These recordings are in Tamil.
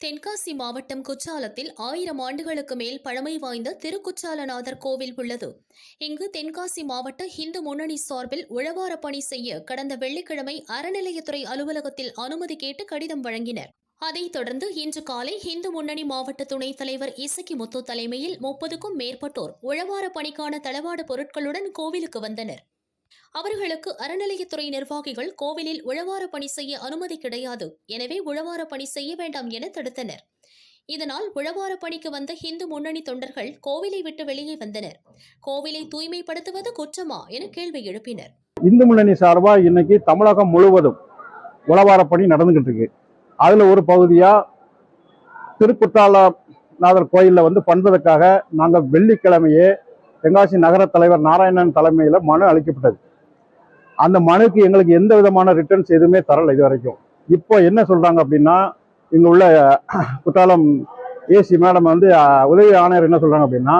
தென்காசி மாவட்டம் குற்றாலத்தில் ஆயிரம் ஆண்டுகளுக்கு மேல் பழமை வாய்ந்த திருக்குற்றாலநாதர் கோவில் உள்ளது. இங்கு தென்காசி மாவட்ட இந்து முன்னணி சார்பில் உழவார பணி செய்ய கடந்த வெள்ளிக்கிழமை அறநிலையத்துறை அலுவலகத்தில் அனுமதி கேட்டு கடிதம் வழங்கினர். அதைத் தொடர்ந்து இன்று காலை இந்து முன்னணி மாவட்ட துணைத் தலைவர் இசக்கி முத்து தலைமையில் முப்பதுக்கும் மேற்பட்டோர் உழவார பணிக்கான தளவாட பொருட்களுடன் கோவிலுக்கு வந்தனர். அவர்களுக்கு அறநிலையத்துறை நிர்வாகிகள் கோவிலில் உழவார பணி செய்ய அனுமதி கிடையாது. எனவே உழவார பணி செய்ய வேண்டாம் என தடுத்தனர். இதனால் உழவார பணிக்கு வந்த இந்து முன்னணி தொண்டர்கள் கோவிலை விட்டு வெளியே வந்தனர். கோவிலை தூய்மைப்படுத்துவது குற்றமா என கேள்வி எழுப்பினர். இந்து முன்னணி சார்பா இன்னைக்கு தமிழகம் முழுவதும் உழவார பணி நடந்துகிட்டு இருக்கு. அதுல ஒரு பகுதியா திருக்குற்றாலநாதர் கோயிலில் வந்து பண்றதுக்காக நாங்க வெள்ளிக்கிழமையே தென்காசி நகர தலைவர் நாராயணன் தலைமையில் மனு அளிக்கப்பட்டது. அந்த மனுக்கு எங்களுக்கு எந்த விதமான ரிட்டர்ன்ஸ் எதுவுமே தரல இது வரைக்கும். இப்போ என்ன சொல்கிறாங்க அப்படின்னா இங்கே உள்ள குற்றாலம் ஏசி மேடம் வந்து உதவி ஆணையர் என்ன சொல்கிறாங்க அப்படின்னா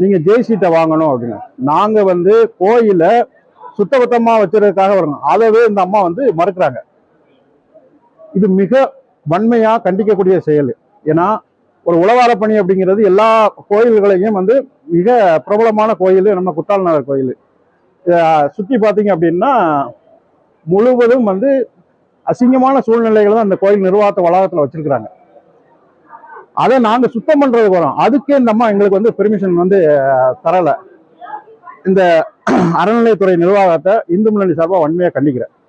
நீங்கள் ஜெய்சீட்டை வாங்கணும் அப்படின்னு. நாங்கள் வந்து கோயிலை சுத்தபத்தமாக வச்சிருக்கிறதுக்காக வரணும். அதவே இந்த அம்மா வந்து மறுக்கிறாங்க. இது மிக வன்மையாக கண்டிக்கக்கூடிய செயல். ஏன்னா ஒரு உளவார பணி அப்படிங்கிறது எல்லா கோயில்களையும் வந்து மிக பிரபலமான கோயில் நம்ம குற்றாலநாதர் கோயில். சுற்றி பார்த்தீங்க அப்படின்னா முழுவதும் வந்து அசிங்கமான சூழ்நிலைகள் தான் அந்த கோயில் நிர்வாகத்தை வளாகத்தில் வச்சிருக்கிறாங்க. அதை நாங்கள் சுத்தம் பண்ணுறதுக்கு வரோம். அதுக்கே இந்த அம்மா எங்களுக்கு வந்து பெர்மிஷன் வந்து தரலை. இந்த அறநிலையத்துறை நிர்வாகத்தை இந்து முன்னணி சார்பாக வன்மையாக கண்டிக்கிறேன்.